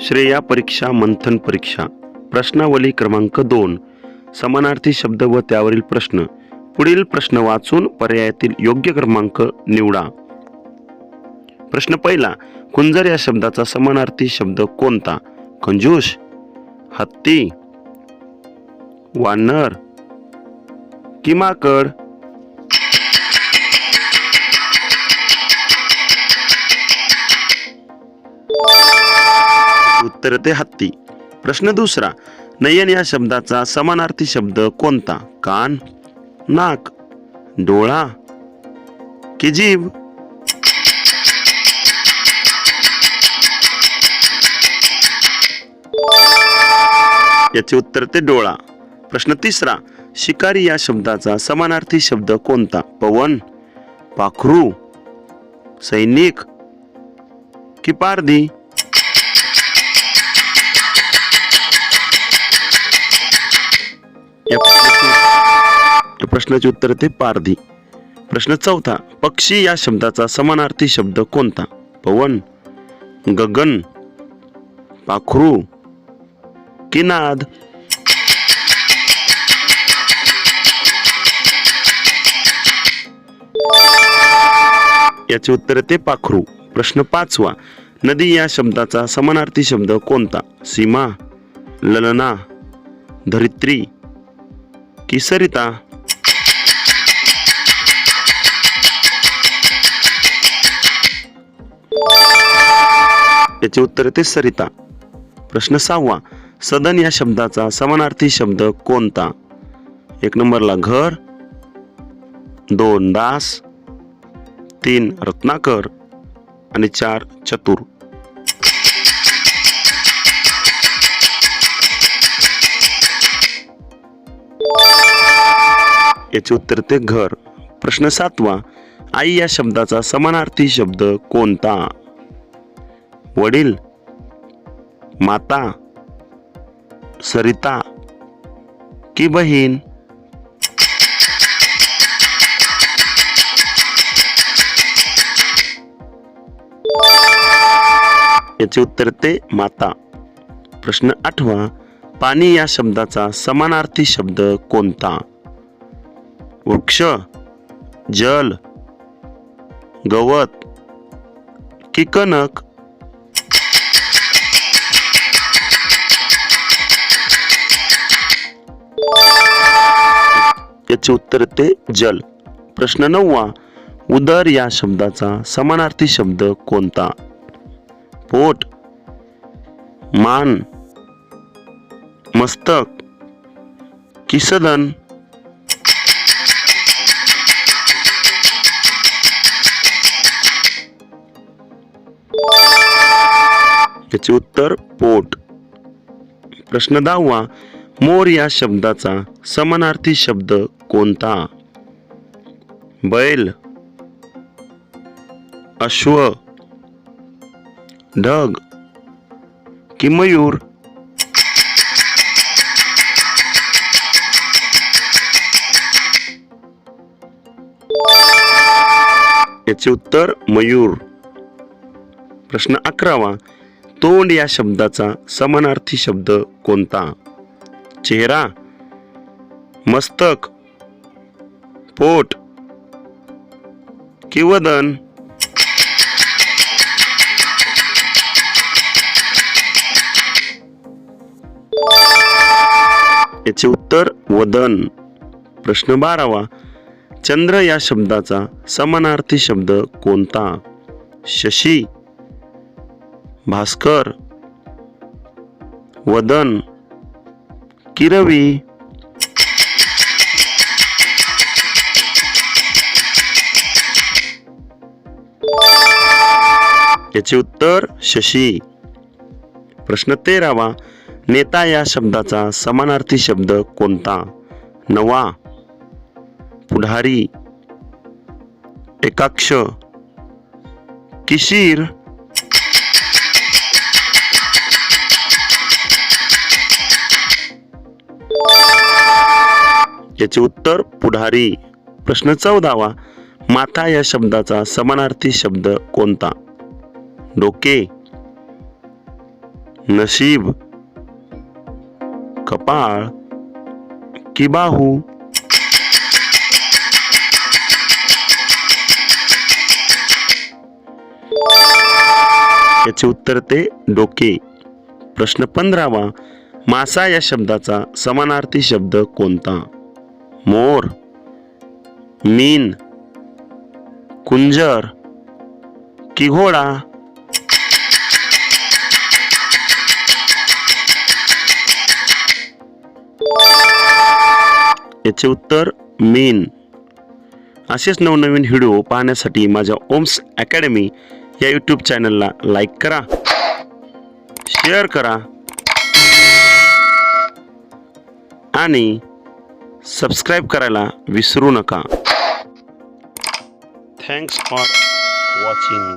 श्रेया परीक्षा मंथन परीक्षा. प्रश्नावली क्रमांक दोन. समानार्थी शब्द व त्यावरील प्रश्न. पुढील प्रश्न वाचून पर्यायातील योग्य क्रमांक निवडा. प्रश्न पहिला. कुंजर या शब्दाचा समानार्थी शब्द कोणता? कंजूश हत्ती वानर किमाकड तर उत्तर ते हत्ती. प्रश्न दुसरा नयन या शब्दाचा समानार्थी शब्द कोणता? कान नाक डोळा की जीभ? याचे उत्तर ते डोळा. प्रश्न तिसरा शिकारी या शब्दाचा समानार्थी शब्द कोणता? पवन पाखरू सैनिक की पारधी? या प्रश्नाचे- प्रश्नाचे उत्तर ते पारधी. प्रश्न चौथा पक्षी या शब्दाचा समानार्थी शब्द कोणता? पवन गगन पाखरू किनाद. याचे उत्तर ते पाखरू. प्रश्न पाचवा नदी या शब्दाचा समानार्थी शब्द कोणता? सीमा ललना धरित्री. की सरिता याचे उत्तर येते सरिता. प्रश्न सहावा. सदन या शब्दाचा समानार्थी शब्द कोणता? एक नंबरला घर दोन दास तीन रत्नाकर आणि चार चतुर. याचे उत्तर ते घर. प्रश्न सातवा आई या शब्दाचा समानार्थी शब्द कोणता? वडील माता सरिता की बहीण? याचे उत्तर ते माता. प्रश्न आठवा पाणी या शब्दाचा समानार्थी शब्द कोणता? वृक्ष जल गवत की कणक याचे उत्तर ते जल. प्रश्न नववा उदर या शब्दाचा समानार्थी शब्द कोणता? पोट मान मस्तक किसदन. याचे उत्तर पोट. प्रश्न दहावा मोर या शब्दाचा समानार्थी शब्द कोणता? बैल अश्व ढग कि मयूर? याचे उत्तर मयूर. प्रश्न अकरावा तोंड या शब्दाचा समानार्थी शब्द कोणता? चेहरा मस्तक पोट की वदन याचे उत्तर वदन. प्रश्न बारावा. चंद्र या शब्दाचा समानार्थी शब्द कोणता? शशी. भास्कर वदन किरवी. याचे उत्तर शशी. प्रश्न तेरावा नेता या शब्दाचा समानार्थी शब्द कोणता? नवा पुढारी. एकाक्ष. किशीर. याचे उत्तर पुढारी. प्रश्न चौदावा माथा या शब्दाचा समानार्थी शब्द कोणता? डोके. नशीब. कपाळ. किबाहू याचे उत्तर ते डोके. प्रश्न पंधरावा मासा या शब्दाचा समानार्थी शब्द कोणता? मोर मीन कुंजर की घोडा याचे उत्तर मीन. असेच नवनवीन व्हिडिओ पाहण्यासाठी माझ्या ओम्स अकॅडमी या यूट्यूब चॅनलला लाईक करा शेअर करा आणि सबस्क्राईब करायला विसरू नका. Thanks for watching